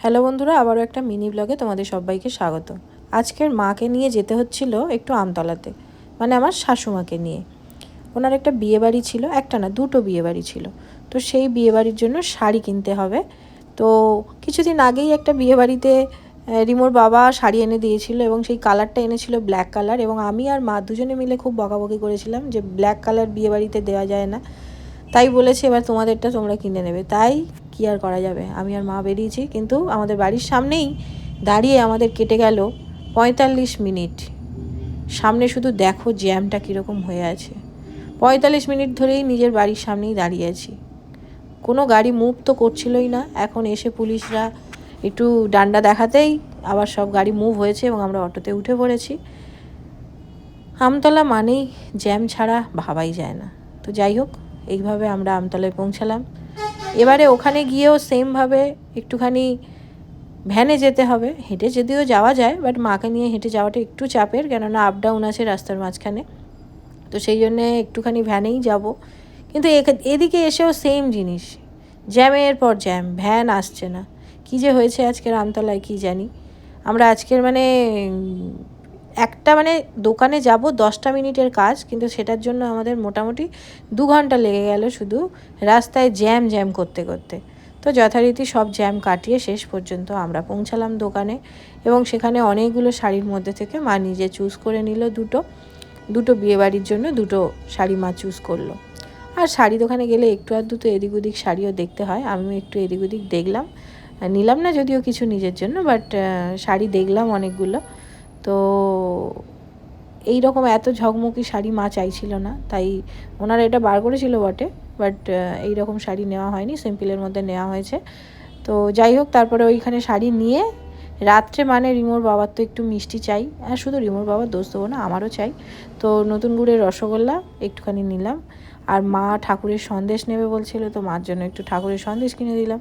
Hello বন্ধুরা, আবারও একটা মিনি ব্লগে তোমাদের সবাইকে স্বাগত। আজকের মাকে নিয়ে যেতে হচ্ছিল একটু আমতলাতে মানে আমার শাশুমাকে নিয়ে। ওনার একটা বিয়ে বাড়ি ছিল, একটা না, দুটো বিয়ে বাড়ি ছিল। তো সেই বিয়ে বাড়ির জন্য শাড়ি কিনতে হবে। তো কিছুদিন আগেই একটা বিয়ে বাড়িতে রিমোর বাবা শাড়ি এনে দিয়েছিল এবং সেই কালারটা এনেছিল ব্ল্যাক কালার এবং আমি আর মা দুজনে মিলে খুব বকাবকি করেছিলাম যে ব্ল্যাক কালার বিয়ে বাড়িতে দেওয়া যায় না। তাই বলেছে, এবার তোমাদেরটা তোমরা কিনে নেবে। তাই কি আর করা যাবে? আমি আর মা বেরিয়েছি, কিন্তু আমাদের বাড়ির সামনেই দাঁড়িয়ে আমাদের কেটে গেল পঁয়তাল্লিশ মিনিট। সামনে শুধু দেখো জ্যামটা কীরকম হয়ে আছে। পঁয়তাল্লিশ মিনিট ধরেই নিজের বাড়ির সামনেই দাঁড়িয়ে আছি। কোনো গাড়ি মুভ তো করছিলই না। এখন এসে পুলিশরা একটু ডান্ডা দেখাতেই আবার সব গাড়ি মুভ হয়েছে এবং আমরা অটোতে উঠে পড়েছি। আমতলা মানেই জ্যাম ছাড়া ভাবাই যায় না। তো যাই হোক, এইভাবে আমরা আমতলায় পৌঁছালাম। এবারে ওখানে গিয়েও সেমভাবে একটুখানি ভ্যানে যেতে হবে। হেঁটে যদিও যাওয়া যায় বাট মাকে নিয়ে হেঁটে যাওয়াটা একটু চাপের, কেননা আপ ডাউন আছে রাস্তার মাঝখানে। তো সেই জন্যে একটুখানি ভ্যানেই যাব। কিন্তু এদিকে এসেও সেম জিনিস। জ্যামের পর জ্যাম ভ্যান আসছে না। কী যে হয়েছে আজকের আমতলায়, কি জানি। আমরা আজকের মানে একটা মানে দোকানে যাব, দশটা মিনিটের কাজ, কিন্তু সেটার জন্য আমাদের মোটামুটি দু ঘণ্টা লেগে গেল শুধু রাস্তায় জ্যাম জ্যাম করতে করতে। তো যথারীতি সব জ্যাম কাটিয়ে শেষ পর্যন্ত আমরা পৌঁছালাম দোকানে এবং সেখানে অনেকগুলো শাড়ির মধ্যে থেকে মা নিজে চুজ করে নিল দুটো। দুটো বিয়েবাড়ির জন্য দুটো শাড়ি মা চুজ করল। আর শাড়ি দোকানে গেলে একটু আর দুটো এদিক ওদিক শাড়িও দেখতে হয়, আমিও একটু এদিক ওদিক দেখলাম। নিলাম না যদিও কিছু নিজের জন্য বাট শাড়ি দেখলাম অনেকগুলো। তো এই রকম এত ঝকমকি শাড়ি মা চাইছিল না, তাই ওনারা এটা বার করেছিল বটে, বাট এই রকম শাড়ি নেওয়া হয়নি, সিম্পলের মধ্যে নেওয়া হয়েছে। তো যাই হোক, তারপরে ওইখানে শাড়ি নিয়ে রাত্রে মানে রিমোর বাবার তো একটু মিষ্টি চাই, আর শুধু রিমোর বাবার দোষ দেবো না, আমারও চাই। তো নতুন গুড়ের রসগোল্লা একটুখানি নিলাম, আর মা ঠাকুরের সন্দেশ নেবে বলছিল, তো মার জন্য একটু ঠাকুরের সন্দেশ কিনে দিলাম।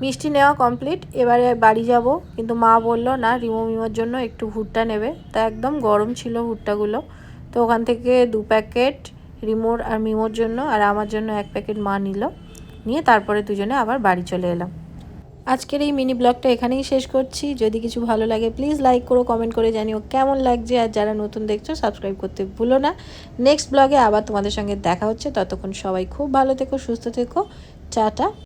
মিষ্টি নেওয়া কমপ্লিট এবারে বাড়ি যাব। কিন্তু মা বলল, না, রিমো মিমোর জন্য একটু ভুট্টা নেবে। তা একদম গরম ছিল ভুট্টাগুলো। তো ওখান থেকে দু প্যাকেট রিমোর আর মিমোর জন্য আর আমার জন্য এক প্যাকেট মা নিল। নিয়ে তারপরে দুজনে আবার বাড়ি চলে এলাম। আজকের এই মিনি ব্লগটা এখানেই শেষ করছি। যদি কিছু ভালো লাগে প্লিজ লাইক করো কমেন্ট করে জানিও কেমন লাগছে। আর যারা নতুন দেখছ সাবস্ক্রাইব করতে ভুলো না। নেক্সট ব্লগে আবার তোমাদের সঙ্গে দেখা হচ্ছে। ততক্ষণ সবাই খুব ভালো থেকো, সুস্থ থেকো। চাটা